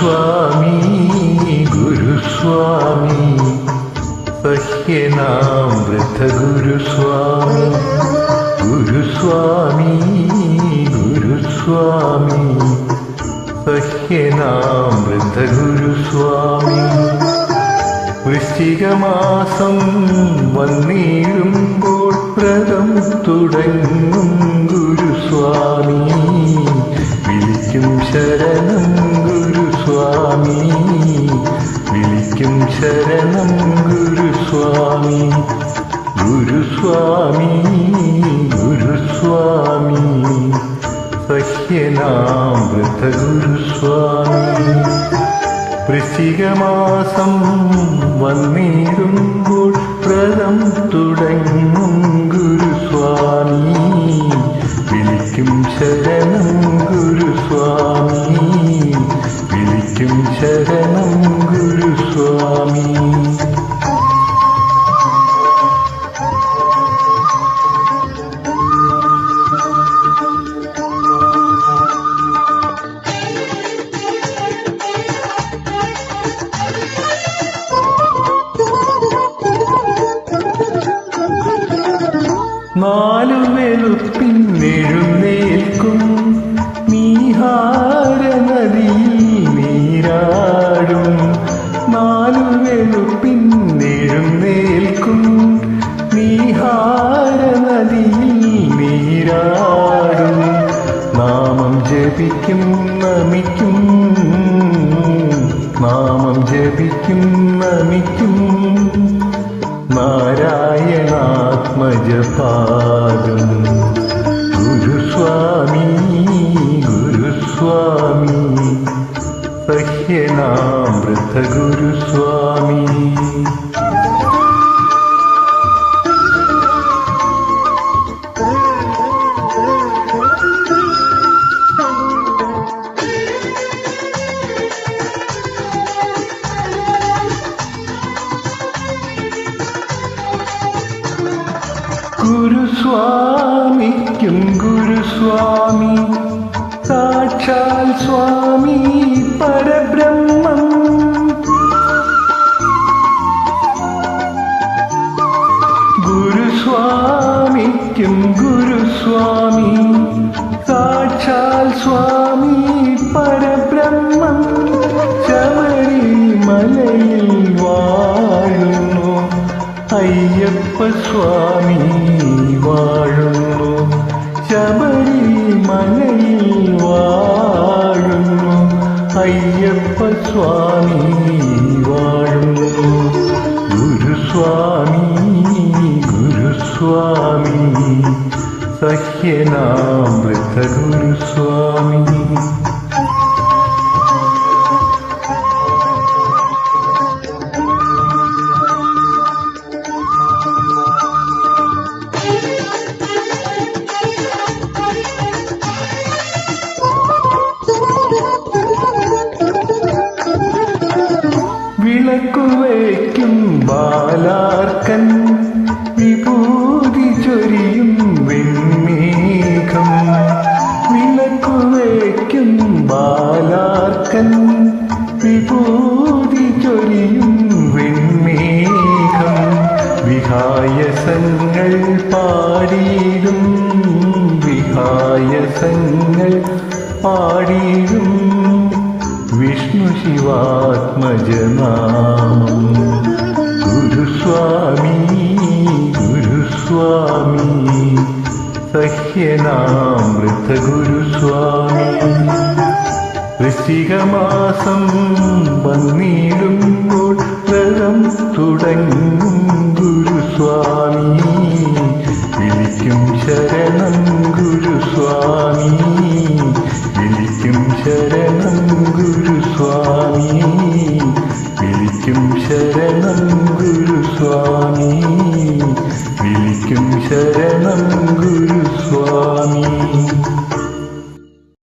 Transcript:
ഗുരുസ്വാമി ഗുരുസ്വാമി. സഹ്യനാമൃത ഗുരുസ്വാമി ഗുരുസ്വാമി. ഗുരുസ്വാമി സഹ്യനാമൃത ഗുരുസ്വാമി വൃശ്ചികമാസം വന്നിടുമ്പോൾ വ്രതം തുടങ്ങും ഗുരുസ്വാമി. വിളിക്കും ശരണം ഗുരുസ്വാമി ഗുരുസ്വാമി ഗുരുസ്വാമി സഖ്യനാമൃത ഗുരുസ്വാമി വൃശ്ചികമാസം വന്നിടുമ്പോൾ വ്രതം തുടങ്ങും ഗുരുസ്വാമി നാലു വെളുപ്പിന്നെഴുന്നേൽക്കും നീഹാര നദിയിൽ നീരാടും. നാലു വെളുപ്പിന്നെഴുന്നേൽക്കും നീഹാര നദിയിൽ നീരാടും. നാമം ജപിക്കും നമിക്കും. നാമം ജപിക്കും നമിക്കും. जपादनु गुरुस्वामी गुरुस्वामी पह्य ഗുരുസ്വാമിക്കും ഗുരുസ്വാമി. സാക്ഷാൽ സ്വാമി പരബ്രഹ്മം. ഗുരുസ്വാമിക്കും ഗുരുസ്വാമി അയ്യപ്പ സ്വാമി വാഴുന്നു. ശബരിമലയിൽ വാഴുന്നു. അയ്യപ്പ സ്വാമി വാഴുന്നു. ഗുരുസ്വാമി ഗുരുസ്വാമി സഹ്യനാമൃത ഗുരുസ്വാമി. വിഭൂതി ചൊരിയും വെൺമേഘം വിളക്കുവയ്ക്കും ബാലാർക്കൻ. വിഭൂതി ചൊരിയും വെൺമേഘം വിഹായസങ്ങൾ പാടിയിടും വിഹായസങ്ങൾ പാടിയിടും. വിഷ്ണു ശിവാത്മജനാമം. ഗുരുസ്വാമി സഹ്യനാമൃത ഗുരുസ്വാമി വൃശ്ചികമാസം വന്നിടുമ്പോൾ വ്രതം തുടങ്ങും ഗുരുസ്വാമി. വിളിക്കും ശരണം ഗുരുസ്വാമി. വിളിക്കും ശരണം ഗുരുസ്വാമി. വിളിക്കും ശരണം ഗുരുസ്വാമി. വിളിക്കും ശരണം ഗുരു